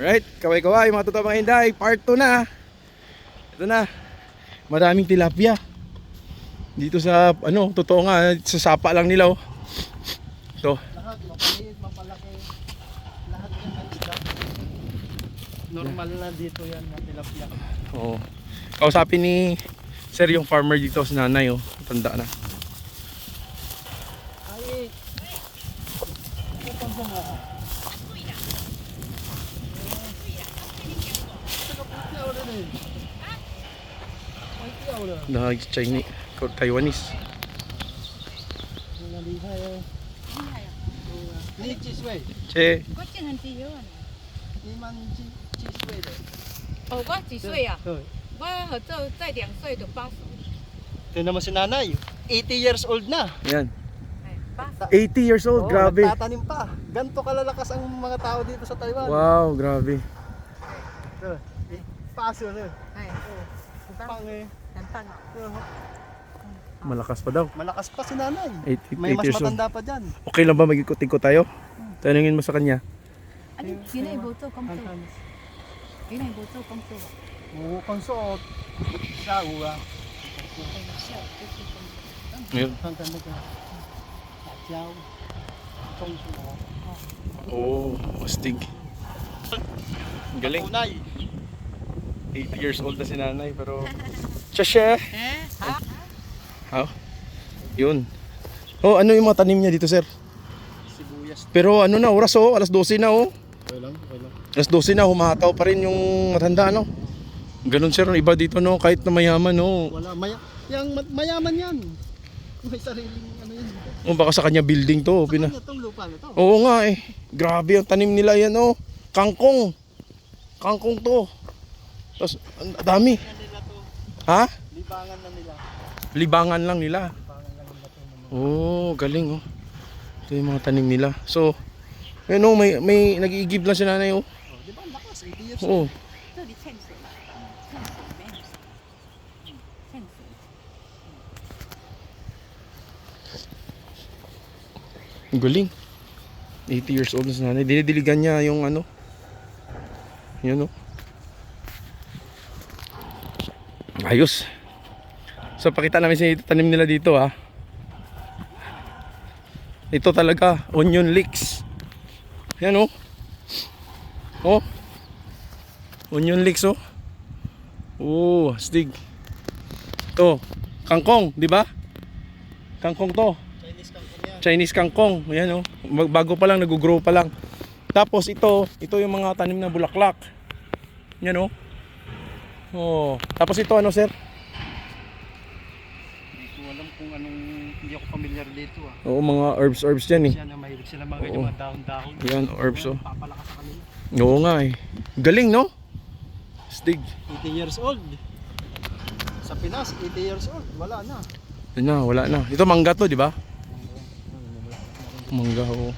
Alright, kaway-kaway mga totoo mga hinday, part 2 na. Ito na. Maraming tilapia. Dito sa ano, totoo nga sa sapa lang nila oh. Ito. Lahat, mapaliit, mapalaki. Lahat yan. Normal na dito yan, na tilapia. Oo. Kausapin ni Sir yung farmer dito si nanay oh. Tanda na. Ay, ito pang mga. Na Chinese, Taiwanese. 厉害哦！你几岁？ Che, 我真很低啊！你们几几岁的？哦，我几岁啊？对。我合作在两岁就八十， Ito naman si nanay. 80 years old na. yan. 哎，八十。 80 years old, Oo, grabe. Nagtatanim pa. Ganto kalalakas ang mga tao dito sa Taiwan. Wow, grabe. Ito, paas yun eh. Ay, oo. Pang eh. Ang pang. Eh. Uh-huh. Eh. Malakas pa daw. Malakas pa si nanay. Eight, eight, May eight mas matanda pa dyan. Okay lang ba mag-ikot-ikot tayo? Tanungin mo sa kanya. Ano, yun ay boto, come to. Yun ay boto, come to. Oo, pang suot. Siya, uwa. Oh, astig. Ang Galing. Tunay. 80 years old na si nanay pero... Siya siya. 哎，好。Oh, yun. Oh, ano yung mga tanim niya dito, sir? Sibuyas. Pero ano na, oras oh, alas 12 na oh. Okay lang, okay lang. Alas 12 na, humataw pa rin yung matanda, no? Ganun sir, iba dito, no? Kahit na mayaman, no? Wala, maya, yang ma- mayaman yan. May sariling ano yan. O baka sa kanya building to. oh, Sa Pina... kanya tong lupa na to. Oo nga eh. Grabe ang tanim nila yan, oh. Kangkong. Kangkong to. Tapos, ang dami. Ha? Libangan na nila. Libangan lang nila. Oo, oh, galing oh. Ito yung mga tanim nila. So, you oh, know, may, may nag-iigib lang si nanay oh. Oh, di ba ang lakas? 80 years old. Oh. Galing. 80 years old na si nanay. Dinidiligan niya yung ano. Yun oh. Ayos. So pakita namin sa inyo tanim nila dito ha. Ito talaga onion leeks. Yan oh. Oh. Onion leeks oh. Oh, astig. To, kangkong, di ba? Kangkong to. Chinese company yan. Chinese kangkong. Ayan oh. Bago pa lang, nag-grow pa lang. Tapos ito, ito yung mga tanim na bulaklak. Yan oh. Oh. Tapos ito ano sir? Hindi ko alam kung anong, hindi ako familiar dito ah. Oo, mga herbs herbs yan eh. Siya na mahilig sila mga ganyan Oo. mga dahon-dahon. Yan, herbs oh. Papalakas sa kanila. Oo nga eh. Galing no? Stig. 80 years old. Sa Pinas, 80 years old. Wala na. Yun na, wala na. Ito mangga to, di ba? Mangga oh.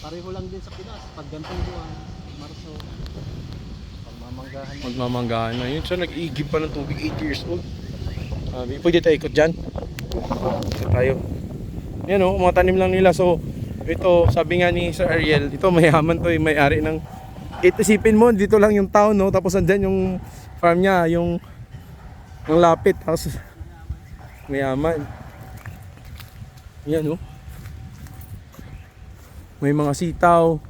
Pareho lang din sa Pinas. Pag gantong buwan, Marso, pagmamanggahan na. Magmamanggahan na. Yun siya, nag-iigib pa ng tubig, 8 years old. Sabi, pwede tayo ikot dyan. Ikot tayo. Yan o, mga tanim lang nila. So, ito, sabi nga ni Sir Ariel, ito mayaman to, eh, may-ari ng... Ito, isipin mo, dito lang yung town, no? Tapos andyan yung farm niya, yung... Ang lapit, tapos... Mayaman. Yan o. May mga sitaw.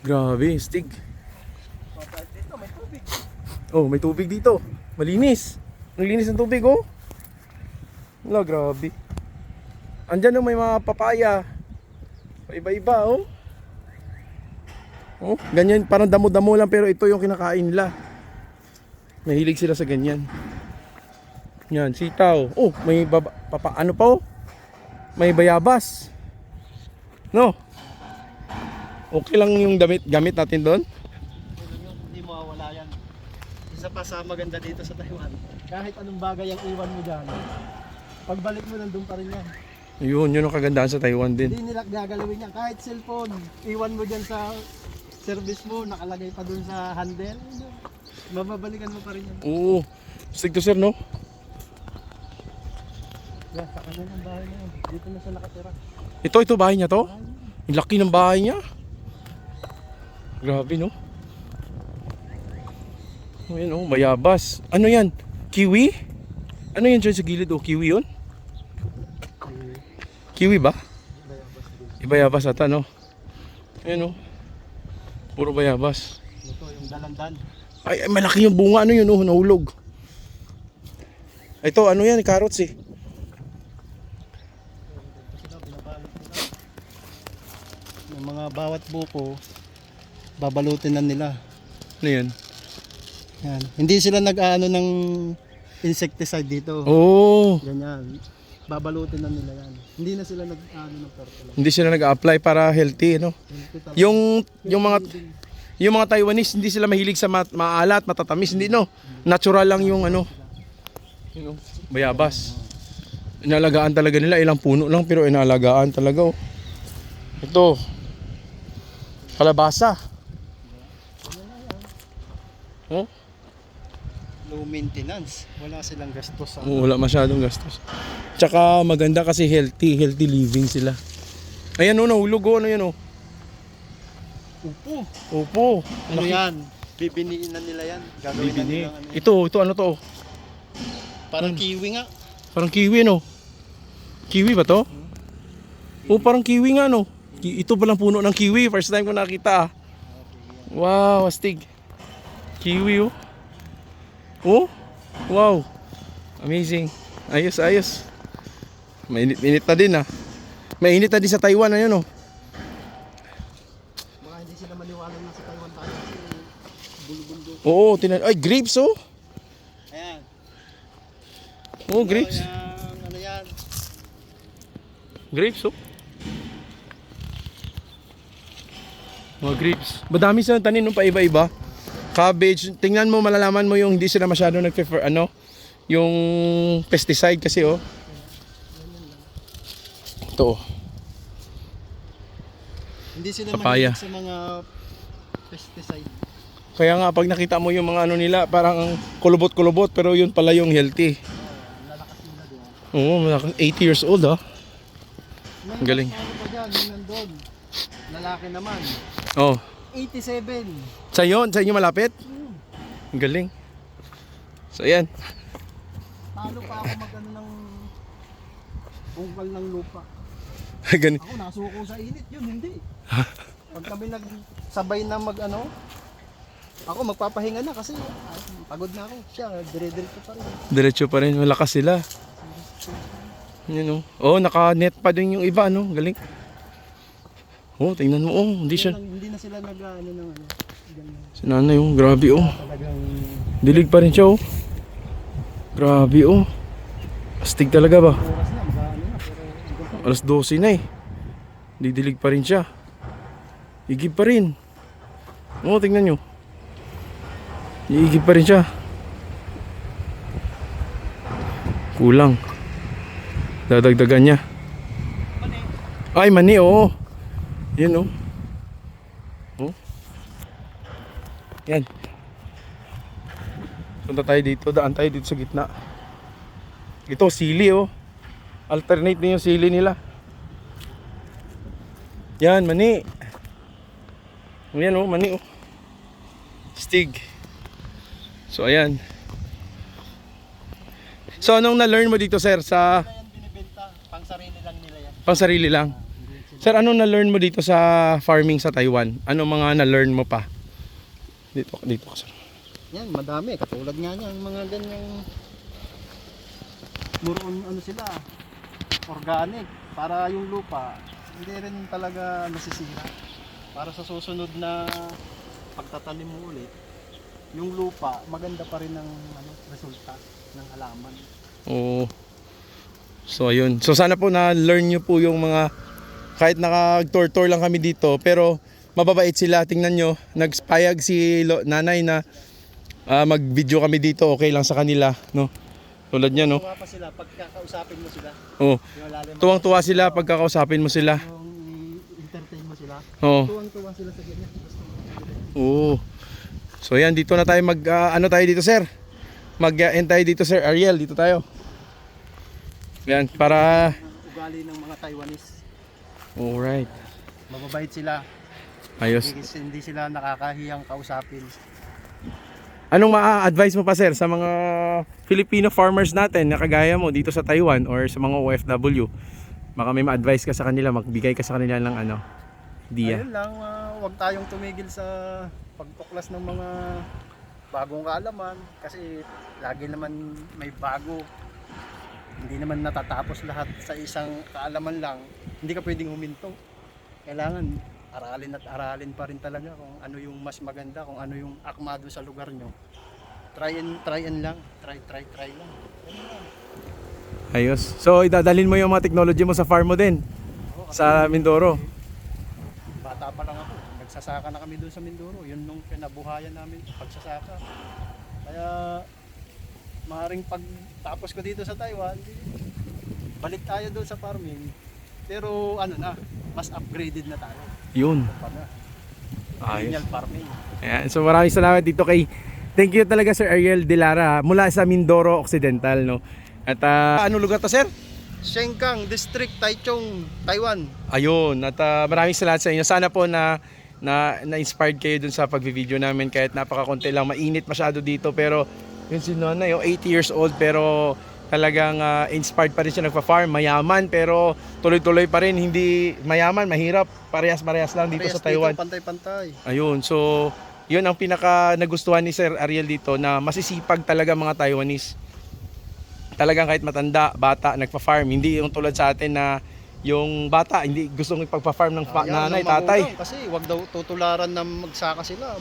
Grabe, stig. Oh, may tubig dito. Malinis. Ang linis ng tubig, oh. Wala, grabe. Andyan oh, may mga papaya. Iba-iba, oh. Oh, ganyan, parang damo-damo lang pero ito yung kinakain nila. Mahilig sila sa ganyan. Yan, sitaw. Oh, may baba, papa, ano pa, oh? May bayabas. No? Okay lang yung damit, gamit natin doon? Okay lang yun, Hindi mawawala yan. Isa pa sa maganda dito sa Taiwan. Kahit anong bagay ang iwan mo dyan, pagbalik mo nandun pa rin yan. Yun, yun ang kagandahan sa Taiwan din. Hindi nila gagalawin yan. Kahit cellphone, iwan mo dyan sa service mo, nakalagay pa dun sa handle. Mababalikan mo pa rin yan. Oo. Stig to sir, no? Yan, sa kanan ang bahay na yan. Dito na siya nakatira. Ito, ito bahay niya to? Ang laki ng bahay niya. Grabe, no? Ayan oh, bayabas. Ano yan? Kiwi? Ano yan dyan sa gilid oh? Kiwi yun? Kiwi ba? Ibayabas ata no? Ayan oh. Puro bayabas. Ito yung dalandan. Ay, ay malaki yung bunga. Ano yun oh? Nahulog. Ito, ano yan? Carrots eh. Yung mga bawat buko, babalutin na nila. Ano yan? Yan. Hindi sila nag-ano ng insecticide dito. Oh, Ganyan. Babalutin na nila yan. Hindi na sila nag-ano ng fertilizer. hindi sila nag-apply para healthy, no? Yung yung mga yung mga Taiwanese hindi sila mahilig sa mat, maalat, matatamis, hindi no. Natural lang yung ano. You know, bayabas. Inalagaan talaga nila ilang puno lang pero inalagaan talaga oh. Ito. Kalabasa. Low maintenance. Wala silang gastos sa oh, wala masyadong gastos. Tsaka maganda kasi healthy, healthy living sila. Ayan oh, nahulog oh, ano yan oh. upo. Opo. Ano yan? Bibiniin na nila yan. Gagawin na Bibini. nila ano yan. Ito, ito ano to? Parang kiwi nga. Parang kiwi no? Kiwi ba to? Oh, parang kiwi nga no. Ki- Ito palang puno ng kiwi. First time ko nakita. ah. Wow, astig. Kiwi oh. Oh, wow. Amazing. Ayos, ayos. Mainit-init na din ah. Mainit na din sa Taiwan, ayun oh. Baka hindi sila maniwala na sa Taiwan tayo bulubundok. Oo, tinan ay grapes oh. Ayan. Oh, grapes. Ayan, ano yan? Grapes, oh. Mga grapes. Madami silang tanim nung paiba-iba. Cabbage. Tingnan mo, malalaman mo yung hindi sila masyado nag-prefer, ano, yung pesticide kasi, oh. Ito, oh. Hindi sila Papaya. sa mga pesticide. Kaya nga, pag nakita mo yung mga ano nila, parang kulubot-kulubot, pero yun pala yung healthy. Oo, malaki- 80 years old, ah. Ang galing. Ano pa dyan? Yung. Lalaki naman. Oh. 87. Sa yun, sa inyo malapit? Ang galing. So, ayan. Talo pa ako mag ano ng bungkal ng lupa. Ganun. Ako nasuko sa init yun, hindi. Pag kami nagsabay na mag ano, ako magpapahinga na kasi ah, pagod na ako. Siya, dire-diretso pa rin. Diretso pa rin, malakas sila. Yun oh. Oh, naka-net pa din yung iba, no? Galing. Oh, tingnan mo, oh, hindi siya. Hindi, na sila nag ano ng ano. Si nanay, oh, grabe, oh. Dilig pa rin siya, oh. Grabe, oh. Astig talaga ba? Alas 12 na eh. Didilig pa rin siya. Igib pa rin. Oo, tingnan nyo. Iigib pa rin siya. Kulang. Dadagdagan niya. Ay, mani, oo. Yan, oh. Oh. Yan. Punta tayo dito. Daan tayo dito sa gitna. Ito, sili, oh. Alternate din yung sili nila. Yan, mani. Yan oh, mani oh. Stig. So ayan. So anong na-learn mo dito sir sa pang sarili lang nila yan. pang sarili lang? Sir, anong na-learn mo dito sa farming sa Taiwan? Anong mga na-learn mo pa? Dito, dito ka sir. Yan, madami. Katulad nga niya, mga ganyang muron ano sila, organic. Para yung lupa, hindi rin talaga nasisira. Para sa susunod na pagtatanim mo ulit, yung lupa, maganda pa rin ang ano, resulta ng halaman. Oo. So ayun. So sana po na-learn nyo po yung mga kahit naka-tour-tour lang kami dito pero mababait sila. Tingnan nyo, nagspayag si lo- nanay na ah, mag-video kami dito. Okay lang sa kanila, no? Tulad niya, no? Tuwa pa sila pagkakausapin mo sila. Oo. Lalim Tuwang-tuwa sila pag kakausapin mo sila. entertain mo sila. Oo. Tuwang-tuwa sila sa ganyan. Oo. So yan, dito na tayo mag ah, ano tayo dito, sir? Mag uh, end tayo dito, sir. Ariel, dito tayo. Yan, para ugali ng mga Taiwanese. Alright. Mababait sila. Ayos. Hindi, hindi sila nakakahiyang kausapin. Anong ma-advise mo pa sir sa mga Filipino farmers natin na kagaya mo dito sa Taiwan or sa mga OFW? Baka may ma-advise ka sa kanila, magbigay ka sa kanila ng ano, idea. Ayun lang, ah, huwag tayong tumigil sa pagtuklas ng mga bagong kaalaman kasi lagi naman may bago. Hindi naman natatapos lahat sa isang kaalaman lang. Hindi ka pwedeng huminto. Kailangan aralin at aralin pa rin talaga kung ano yung mas maganda, kung ano yung akmado sa lugar nyo. Try and try and lang. Try, try, try lang. Ayos. So, idadalhin mo yung mga technology mo sa farm mo din, Oo, sa Mindoro. Bata pa lang ako. Nagsasaka na kami doon sa Mindoro. Yun nung kinabuhayan namin, pagsasaka. Kaya, maaaring pag tapos ko dito sa Taiwan, balik tayo doon sa farming. Pero ano na, mas upgraded na tayo. Yun. Ayos. Farming. Ayan. So, maraming salamat dito kay Thank you talaga Sir Ariel Dilara mula sa Mindoro Occidental, no. At ah, ano lugar to, sir? Shenkang District, Taichung, Taiwan. Ayun, at ah, maraming salamat sa inyo. Sana po na na na-inspired kayo dun sa pagvi-video namin kahit napakakonti lang, mainit masyado dito pero yun si Nona, yung 80 years old pero talagang ah, inspired pa rin siya nagpa-farm, mayaman pero tuloy-tuloy pa rin, hindi mayaman, mahirap, parehas-parehas lang dito Parehas sa Taiwan. Pantay-pantay. Ayun, so yun ang pinaka nagustuhan ni Sir Ariel dito na masisipag talaga mga Taiwanese. Talagang kahit matanda, bata, nagpa-farm. Hindi yung tulad sa atin na yung bata, hindi gustong ipagpa-farm ng Ayaw nanay, tatay. Kasi wag daw tutularan na magsaka sila.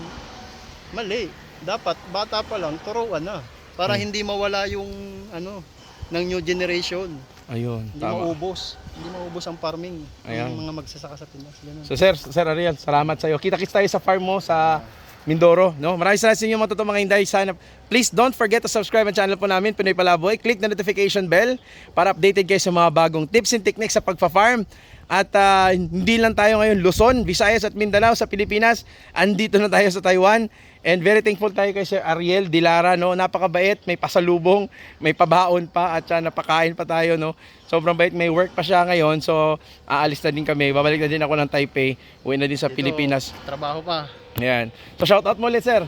Mali. Dapat bata pa lang, turuan na. Para Hmm. hindi mawala yung ano ng new generation. Ayun, Hindi tama. maubos. Hindi maubos ang farming Ayan. ng mga magsasaka sa Pinas. Ganun. So Sir, Sir Ariel, salamat sa iyo. Kita-kits tayo sa farm mo sa Mindoro, no? Maraming salamat sa inyo mga totoong mga hinday. Sana please don't forget to subscribe ang channel po namin, Pinoy Palaboy. Click the notification bell para updated kayo sa mga bagong tips and techniques sa pagfa-farm. At ah, hindi lang tayo ngayon Luzon, Visayas at Mindanao sa Pilipinas. Andito na tayo sa Taiwan. And very thankful tayo kay Sir Ariel Dilara, no? Napakabait, may pasalubong, may pabaon pa at uh, napakain pa tayo, no? Sobrang bait, may work pa siya ngayon. So, aalis na din kami. Babalik na din ako ng Taipei. Uwi na din sa Dito, Pilipinas. Trabaho pa. Ayan. So, shout out mo ulit, sir.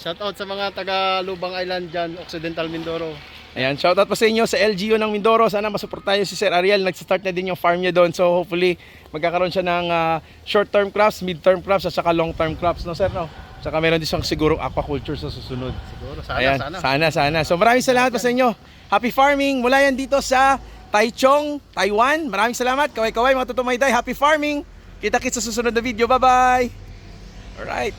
Shout out sa mga taga Lubang Island dyan, Occidental Mindoro. Ayan, shout out po sa inyo sa LGU ng Mindoro. Sana masuportahan si Sir Ariel. Nag-start na din yung farm niya doon. So hopefully magkakaroon siya ng ah, short-term crops, mid-term crops at saka long-term crops, no sir, no? Saka meron din siyang sigurong aquaculture sa susunod. Siguro, sana, Ayan, sana. sana, sana. So maraming salamat po sa inyo. Happy farming mula yan dito sa Taichung, Taiwan. Maraming salamat. Kaway-kaway mga tutumay day. Happy farming. Kita-kits sa susunod na video. Bye-bye. Alright.